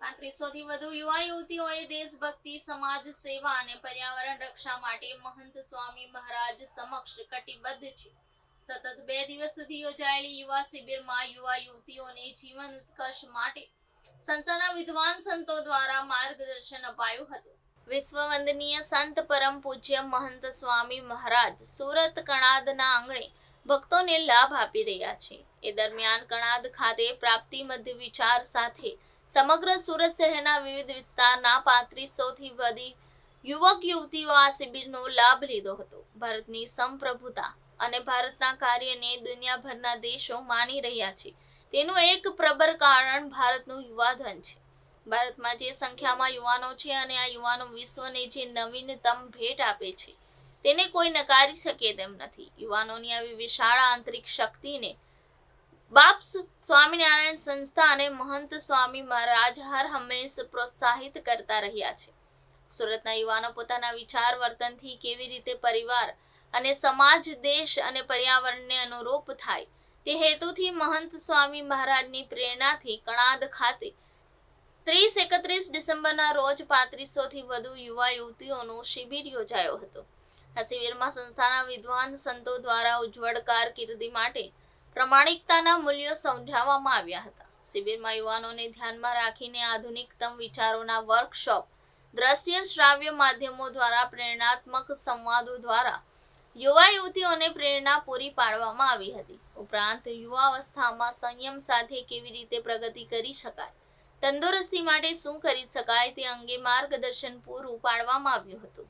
પાંત્રીસો વધુ યુવા યુવતીઓએ દેશભક્તિ, સમાજ સેવા અને પર્યાવરણ રક્ષા માટે મહંત સ્વામી મહારાજ સમક્ષ કટિબદ્ધ છે. સતત બે દિવસ સુધી યોજાયેલી યુવા શિબિરમાં યુવા યુવતીઓને જીવન ઉત્કર્ષ માટે સંસ્થાના વિદ્વાન સંતો દ્વારા માર્ગદર્શન અપાયું હતું. વિશ્વ વંદનીય સંત પરમ પૂજ્ય મહંત સ્વામી મહારાજ સુરત કણાદના આંગણે ભક્તોને લાભ આપી રહ્યા છે. એ દરમિયાન કણાદ ખાતે પ્રાપ્તિ મધ્ય વિચાર સાથે સમગ્ર સુરત શહેરના વિવિધ વિસ્તારના પાંત્રીસો થી વધી યુવક યુવતીઓ આ શિબિરનો લાભ લીધો હતો. ભારતની સંપ્રભુતા અને ભારતના કાર્યને દુનિયાભરના દેશો માની રહ્યા છે. તેનું એક પ્રબળ કારણ ભારતનું યુવાધન છે. ભારતમાં જે સંખ્યામાં યુવાનો છે અને આ યુવાનો વિશ્વને જે નવીનતમ ભેટ આપે છે, તેને કોઈ નકારી શકે તેમ નથી. યુવાનોની આવી વિશાળ આંતરિક શક્તિને બાપ્સ સ્વામિનારાયણ સંસ્થા અને મહંત સ્વામી મહારાજ હર હંમેશ પ્રોત્સાહિત કરતા રહ્યા છે. સુરતના યુવાનો પોતાના વિચાર વર્તનથી કેવી રીતે પરિવાર અને સમાજ, દેશ અને પર્યાવરણને અનુરૂપ થાય તે હેતુથી મહંત સ્વામી મહારાજની પ્રેરણાથી કણાદ ખાતે ત્રીસ એકત્રીસ ડિસેમ્બરના રોજ પાંત્રીસો થી વધુ યુવા યુવતીઓનો શિબિર યોજાયો હતો. આ શિબિરમાં સંસ્થાના વિદ્વાન સંતો દ્વારા ઉજ્જવળ કારકિર્દી માટે પ્રમાણિકતાના મૂલ્યો સમજાવવામાં આવ્યા હતા. શિબિરમાં યુવાનોને ધ્યાનમાં રાખીને આધુનિકતમ વિચારોના વર્કશોપ, દ્રશ્ય શ્રાવ્ય માધ્યમો દ્વારા પ્રેરણાત્મક સંવાદો દ્વારા યુવા યુવતીઓને પ્રેરણા પૂરી પાડવામાં આવી હતી. ઉપરાંત યુવાવસ્થામાં સંયમ સાથે કેવી રીતે પ્રગતિ કરી શકાય, તંદુરસ્તી માટે શું કરી શકાય તે અંગે માર્ગદર્શન પૂરું પાડવામાં આવ્યું હતું.